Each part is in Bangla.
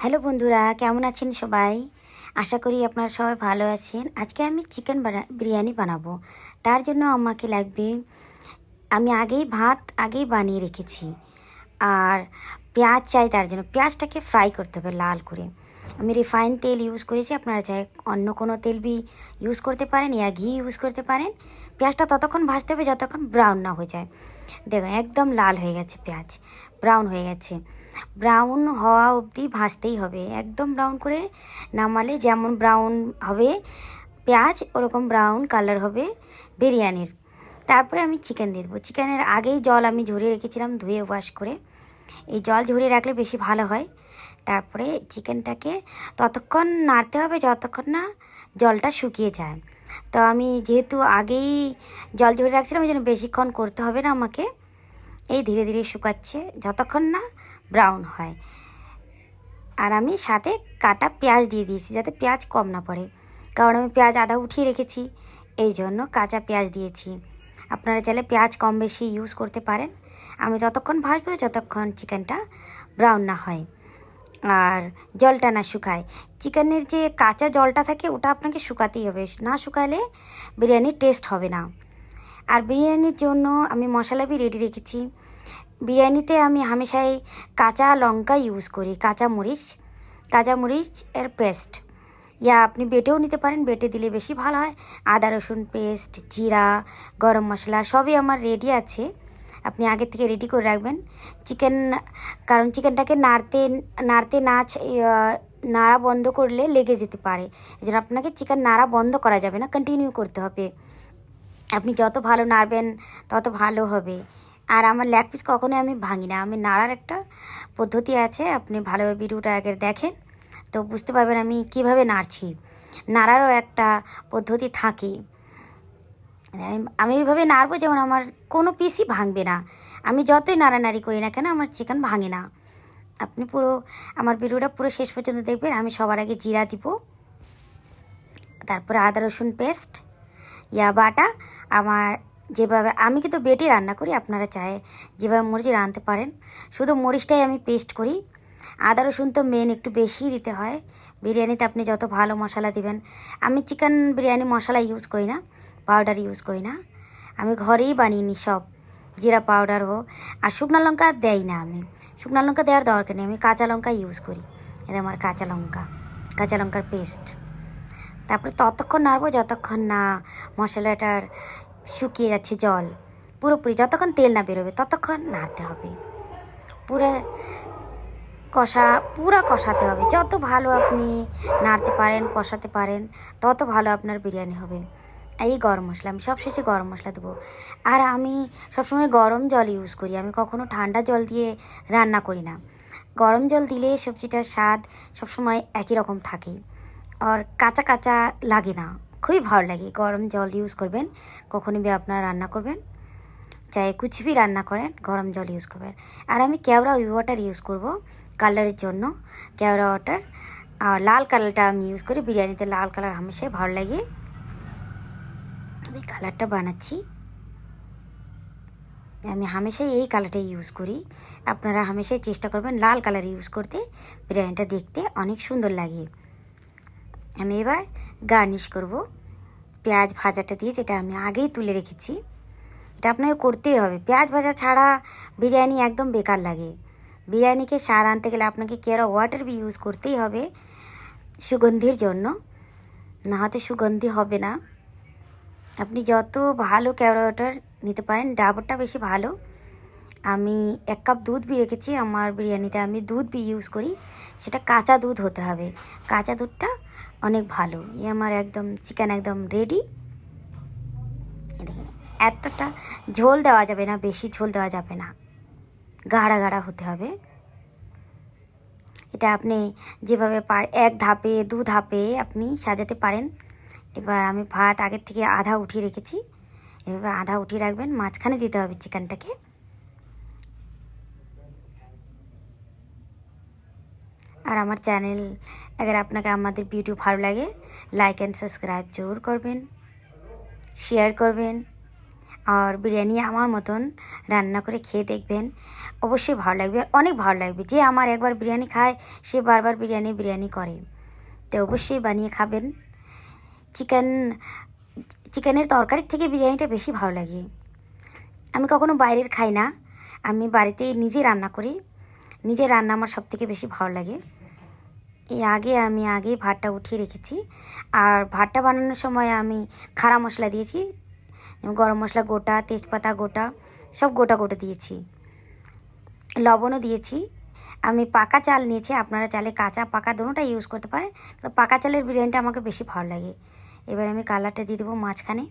হ্যালো বন্ধুরা, কেমন আছেন সবাই? আশা করি আপনারা সবাই ভালো আছেন। আজকে আমি চিকেন বিরিয়ানি বানাবো। তার জন্য আমাকে লাগবে, আমি আগেই ভাত আগেই বানিয়ে রেখেছি। আর পেঁয়াজ চাই তার জন্য। পেঁয়াজটাকে ফ্রাই করতে হবে লাল করে। আমি রিফাইন তেল ইউজ করেছি, আপনারা চাই অন্য কোনো তেল বি ইউজ করতে পারেন ইয়া ঘি ইউজ করতে পারেন। পেঁয়াজটা ততক্ষণ ভাজতে হবে যতক্ষণ ব্রাউন না হয়ে যায়। দেখুন, একদম লাল হয়ে গেছে পেঁয়াজ। ব্রাউন হয়ে গেছে। ব্রাউন হওয়া অবধি ভাজতেই হবে। একদম ব্রাউন করে নামালে যেমন ব্রাউন হবে, পেঁয়াজ ওরকম ব্রাউন কালার হবে বিরিয়ানির। তারপরে আমি চিকেন দিয়ে দেবো। চিকেনের আগেই জল আমি ঝরিয়ে রেখেছিলাম ধুয়ে ওয়াশ করে। এই জল ঝরিয়ে রাখলে বেশি ভালো হয়। তারপরে চিকেনটাকে ততক্ষণ নাড়তে হবে যতক্ষণ না জলটা শুকিয়ে যায়। তো আমি যেহেতু আগেই জল ঝরিয়ে রাখছিলাম, ওই জন্য বেশিক্ষণ করতে হবে না আমাকে। এই ধীরে ধীরে শুকাচ্ছে। যতক্ষণ না ব্রাউন হয়। আর আমি সাথে কাটা পেঁয়াজ দিয়ে দিয়েছি যাতে পেঁয়াজ কম না পড়ে। কারণ আমি পেঁয়াজ আদা উঠিয়ে রেখেছি, এই জন্য কাঁচা পেঁয়াজ দিয়েছি। আপনারা চাইলে পেঁয়াজ কম বেশি ইউজ করতে পারেন। আমি ততক্ষণ ভাজবো যতক্ষণ চিকেনটা ব্রাউন না হয়। আর জলটা না শুকায়। চিকেনের যে কাঁচা জলটা থাকে, ওটা আপনাকে শুকাতেই হবে। না শুকালে বিরিয়ানির টেস্ট হবে না। আর বিরিয়ানির জন্য আমি মশলা বি রেডি রেখেছি। বিরিয়ানিতে আমি হামেশাই কাঁচা লঙ্কা ইউজ করি, কাঁচা মরিচ কাঁচা মরিচ এর পেস্ট ইয়া, আপনি বেটেও নিতে পারেন, বেটে দিলে বেশি ভালো হয়। আদা, রসুন পেস্ট জিরা, গরম মশলা সবই আমার রেডি আছে। আপনি আগে থেকে রেডি করে রাখবেন। চিকেন কারণ চিকেনটাকে নাড়তে নাড়তে নাচ নাড়া বন্ধ করলে লেগে যেতে পারে। এই জন্য আপনাকে চিকেন নাড়া বন্ধ করা যাবে না কন্টিনিউ করতে হবে। আপনি যত ভালো নাড়বেন, তত ভালো হবে। আর আমার ল্যাগ পিস কখনোই আমি ভাঙি না। আমি নাড়ার একটা পদ্ধতি আছে, আপনি ভালোভাবে ভিডিওটা আগে দেখেন। তো বুঝতে পারবেন আমি কীভাবে নাড়ছি। নাড়ারও একটা পদ্ধতি থাকে। আমি- এইভাবে নাড়বো যেমন আমার কোনো পিসই ভাঙবে না। আমি যতই নাড়ানাড়ি করি না কেন, আমার চিকেন ভাঙে না। আপনি পুরো, আমার ভিডিওটা পুরো শেষ পর্যন্ত দেখবেন। আমি সবার আগে জিরা দিব। তারপরে আদা রসুন পেস্ট ইয়া বাটা, আমার যেভাবে আমি কিন্তু বেটে রান্না করি, আপনারা চায় যেভাবে মরিচ রাঁধতে পারেন। শুধু মরিচটাই আমি পেস্ট করি। আদা, রসুন তো মেন একটু বেশিই দিতে হয়। বিরিয়ানিতে আপনি যত ভালো মশলা দিবেন। আমি চিকেন বিরিয়ানি মশলা ইউজ করি না পাউডার ইউজ করি না। আমি ঘরেই বানিয়ে নিই সব, জিরা পাউডার হোক। আর শুকনো লঙ্কা দেই না আমি। শুকনো লঙ্কা দেওয়ার দরকার নেই। আমি কাঁচা লঙ্কা ইউজ করি। এটা আমার কাঁচা লঙ্কা, কাঁচা লঙ্কার পেস্ট তারপরে ততক্ষণ নাড়বো, যতক্ষণ না মশলাটার শুকিয়ে যাচ্ছে জল। পুরোপুরি যতক্ষণ তেল না বেরোবে, ততক্ষণ নাড়তে হবে। পুরো কষা, পুরো কষাতে হবে। যত ভালো আপনি নাড়তে পারেন, কষাতে পারেন, তত ভালো আপনার বিরিয়ানি হবে। এই গরম মশলা, আমি সব শেষে গরম মশলা দেবো। আর আমি সবসময় গরম জল ইউজ করি। আমি কখনো ঠান্ডা জল দিয়ে রান্না করি না। গরম জল দিলে সবজিটার স্বাদ সবসময় একই রকম থাকে। আর কাঁচা কাঁচা লাগে না। খুবই ভালো লাগে। গরম জল ইউজ করবেন, কখনই বি আপনারা রান্না করবেন চাই কুচবি রান্না করেন, গরম জল ইউজ করবেন। আর আমি কেওড়া ওয়াটার ইউজ করব কালারের জন্য। কেওড়া ওয়াটার আর লাল কালারটা আমি ইউজ করি, বিরিয়ানিতে লাল কালার হামেশাই ভালো লাগে। আমি কালারটা বানাচ্ছি। আমি হামেশাই এই কালারটা ইউজ করি। আপনারা হামেশাই চেষ্টা করবেন লাল কালার ইউজ করতে। বিরিয়ানিটা দেখতে অনেক সুন্দর লাগে। আমি এবার গার্নিশ করব। পেঁয়াজ ভাজাটা দিয়ে যেটা আমি আগেই তুলে রেখেছি। এটা আপনাকে করতেই হবে। পেঁয়াজ ভাজা ছাড়া বিরিয়ানি একদম বেকার লাগে। বিরিয়ানিকে স্বাদ আনতে গেলে আপনাকে কেরা ওয়াটার বি ইউজ করতেই হবে সুগন্ধির জন্য। না হতে সুগন্ধি হবে না। আপনি যত ভালো কেওড়া ওয়াটার নিতে পারেন, ডাবরটা বেশি ভালো। আমি এক কাপ দুধ বি রেখেছি। আমার বিরিয়ানিতে আমি দুধ বি ইউজ করি। সেটা কাঁচা দুধ হতে হবে। কাঁচা দুধটা অনেক ভালো। এই আমার একদম চিকেন একদম রেডি এতটা ঝোল দেওয়া যাবে না, বেশি ঝোল দেওয়া যাবে না। গাঢ়া গাঢ়া হতে হবে। এটা আপনি যেভাবে পার, এক ধাপে, দু ধাপে আপনি সাজাতে পারেন। এবার আমি ভাত আগের থেকে আধা উঠিয়ে রেখেছি। এভাবে আধা উঠিয়ে রাখবেন, মাঝখানে দিতে হবে চিকেনটাকে আর আমার চ্যানেল अगर আপনাকে আমাদের ভিডিও ভালো লাগে লাইক অ্যান্ড সাবস্ক্রাইব জরুর করবেন শেয়ার করবেন আর বিরিয়ানি আমার মতন রান্না করে খেয়ে দেখবেন অবশ্যই ভালো লাগবে আর অনেক ভালো লাগবে যে আমার একবার বিরিয়ানি খায় সে বারবার বিরিয়ানি বিরিয়ানি করে তো অবশ্যই বানিয়ে খাবেন চিকেন চিকেনের তরকারির থেকে বিরিয়ানিটা বেশি ভালো লাগে আমি কখনো বাইরের খাই না আমি বাড়িতেই নিজে রান্না করি নিজে রান্না আমার সব থেকে বেশি ভালো লাগে এই আগে আমি আগে ভাতটা উঠিয়ে রেখেছি। আর ভাতটা বানানোর সময় আমি খাড়া মশলা দিয়েছি। গরম মশলা গোটা, তেজপাতা গোটা, সব গোটা গোটা দিয়েছি। লবণও দিয়েছি। আমি পাকা চাল নিয়েছি। আপনারা চালে কাঁচা, পাকা দুটোটা ইউজ করতে পারেন। তো পাকা চালের বিরিয়ানিটা আমাকে বেশি ভালো লাগে। এবার আমি কালারটা দিয়ে দেবো মাঝখানে।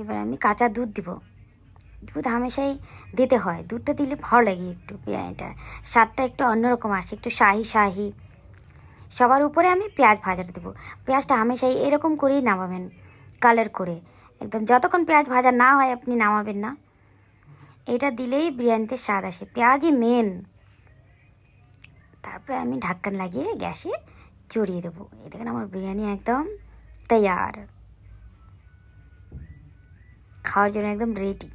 এবার আমি কাঁচা দুধ দিব। দুধ হামেশাই দিতে হয়। দুধটা দিলে ভালো লাগে একটু বিরিয়ানিটা স্বাদটা একটু অন্যরকম আসে, একটু শাহি শাহি। সবার উপরে আমি পেঁয়াজ ভাজাটা দেবো। পেঁয়াজটা হামেশাই এরকম করেই নামাবেন, কালার করে। একদম যতক্ষণ পেঁয়াজ ভাজা না হয় আপনি নামাবেন না। এটা দিলেই বিরিয়ানিতে স্বাদ আসে। পেঁয়াজই মেন তারপরে আমি ঢাক্কান লাগিয়ে গ্যাসে চড়িয়ে দেবো। এই দেখেন আমার বিরিয়ানি একদম তৈয়ার। খাওয়ার জন্য একদম রেডি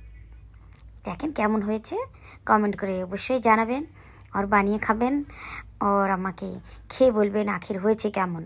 দেখেন কেমন হয়েছে। কমেন্ট করে অবশ্যই জানাবেন, আর বানিয়ে খাবেন, আর আমাকে খেয়ে বলবেন আখির হয়েছে কেমন।